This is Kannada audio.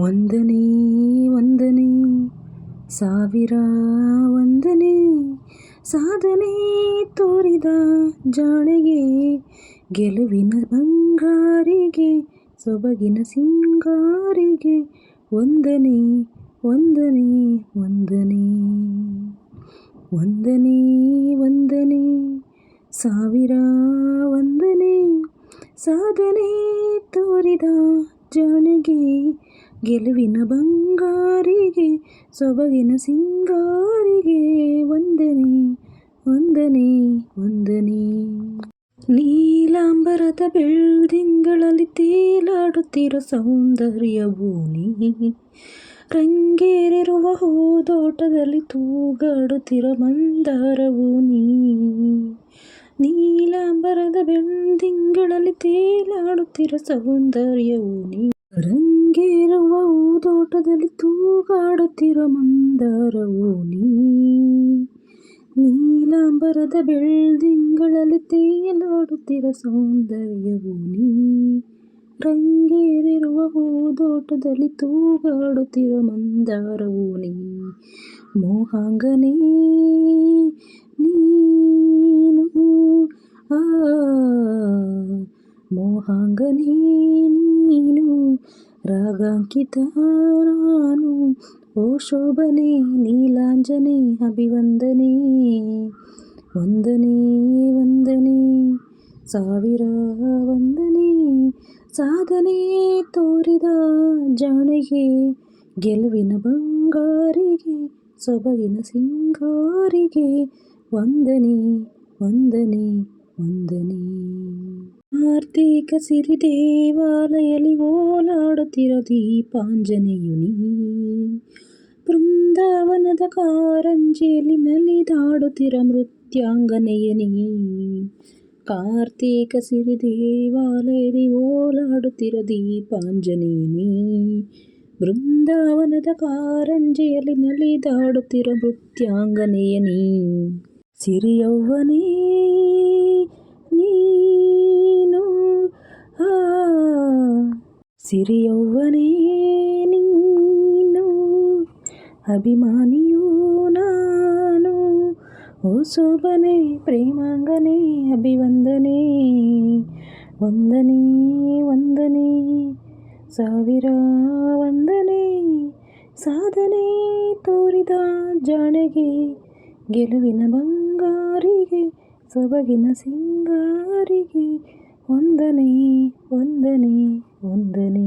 ವಂದನೆ ಒಂದನೇ ಸಾವಿರ ವಂದನೆ. ಸಾಧನೆ ತೋರಿದ ಜಾಣೆಗೆ, ಗೆಲುವಿನ ಬಂಗಾರಿಗೆ, ಸೊಬಗಿನ ಸಿಂಗಾರಿಗೆ. ಒಂದನೇ ಒಂದನೇ ಒಂದನೇ ಒಂದನೇ ಒಂದನೇ ಸಾವಿರ ವಂದನೆ. ಸಾಧನೆ ತೋರಿದ ಜಾಣೆಗೆ, ಗೆಲುವಿನ ಬಂಗಾರಿಗೆ, ಸೊಬಗಿನ ಸಿಂಗಾರಿಗೆ ವಂದನೆ ವಂದನೆ ವಂದನೆ. ನೀಲಾಂಬರದ ಬೆಳ್ದಿಂಗಳಲ್ಲಿ ತೇಲಾಡುತ್ತಿರೋ ಸೌಂದರ್ಯ ಭೂಮಿ ರಂಗೇರಿರುವ ಹೂದೋಟದಲ್ಲಿ ತೂಗಾಡುತ್ತಿರೋ ಮಂದಾರವು ನೀ. ನೀಲಾಂಬರದ ಬೆಳ್ದಿಂಗಳಲ್ಲಿ ತೇಲಾಡುತ್ತಿರೋ ಸೌಂದರ್ಯವು ನೀ ರಂಗೇರುವ ಹೂದೋಟದಲ್ಲಿ ತೂಗಾಡುತ್ತಿರುವ ಮಂದಾರವು ನೀ. ನೀಲಾಂಬರದ ಬೆಳ್ದಿಂಗಳಲ್ಲಿ ತೇಲಾಡುತ್ತಿರ ಸೌಂದರ್ಯವು ನೀ. ರಂಗೇರಿರುವ ಹೂದೋಟದಲ್ಲಿ ತೂಗಾಡುತ್ತಿರುವ ಮಂದಾರವು ನೀ. ಮೋಹಾಂಗನೇ, ನೀನು ಆ ಮೋಹಾಂಗನೇ ನೀನು ರಾಗಾಂಕಿತ ನಾನು ಓ ಶೋಭನೆ, ನೀಲಾಂಜನೆ, ಅಭಿವಂದನೆ, ವಂದನೆ ವಂದನೆ, ಸಾವಿರ ವಂದನೆ, ಸಾಧನೆ ತೋರಿದ ಜಾಣೆಗೆ, ಗೆಲುವಿನ ಬಂಗಾರಿಗೆ, ಸೊಬಗಿನ ಸಿಂಗಾರಿಗೆ, ವಂದನೆ ವಂದನೆ. ಆರ್ಥಿಕ ಸಿರಿ ದೇವಾಲಯಲಿ ಓಲಾಡುತ್ತಿರ ದೀಪಾಂಜನೆಯು ನೀ. ಬೃಂದಾವನದ ಕಾರಂಜಿಯಲ್ಲಿ ನಲಿದಾಡುತ್ತಿರ ಮೃತ್ಯಾಂಗನೆಯ ನೀ. ಕಾರ್ತೀಕ ಸಿರಿ ದೇವಾಲಯಲಿ ಓಲಾಡುತ್ತಿರ ದೀಪಾಂಜನೆಯ ನೀ. ಬೃಂದಾವನದ ಕಾರಂಜಿಯಲ್ಲಿ ನಲಿದಾಡುತ್ತಿರ ಮೃತ್ಯಾಂಗನೆಯ ನೀ. ಸಿರಿಯವ್ವನೇ ಸಿರಿಯವ್ವನೇ ನೀನು, ಅಭಿಮಾನಿಯೂ ನಾನು. ಓ ಶೋಭನೆ ಪ್ರೇಮಾಂಗನೆ, ಅಭಿವಂದನೆ. ವಂದನೆ ವಂದನೆ, ಸಾವಿರ ವಂದನೆ. ಸಾಧನೆ ತೋರಿದ ಜಾಣೆಗೆ, ಗೆಲುವಿನ ಬಂಗಾರಿಗೆ, ಸೊಬಗಿನ ಸಿಂಗಾರಿಗೆ. ವಂದನೆ ವಂದನೆ. ವಂದನೆ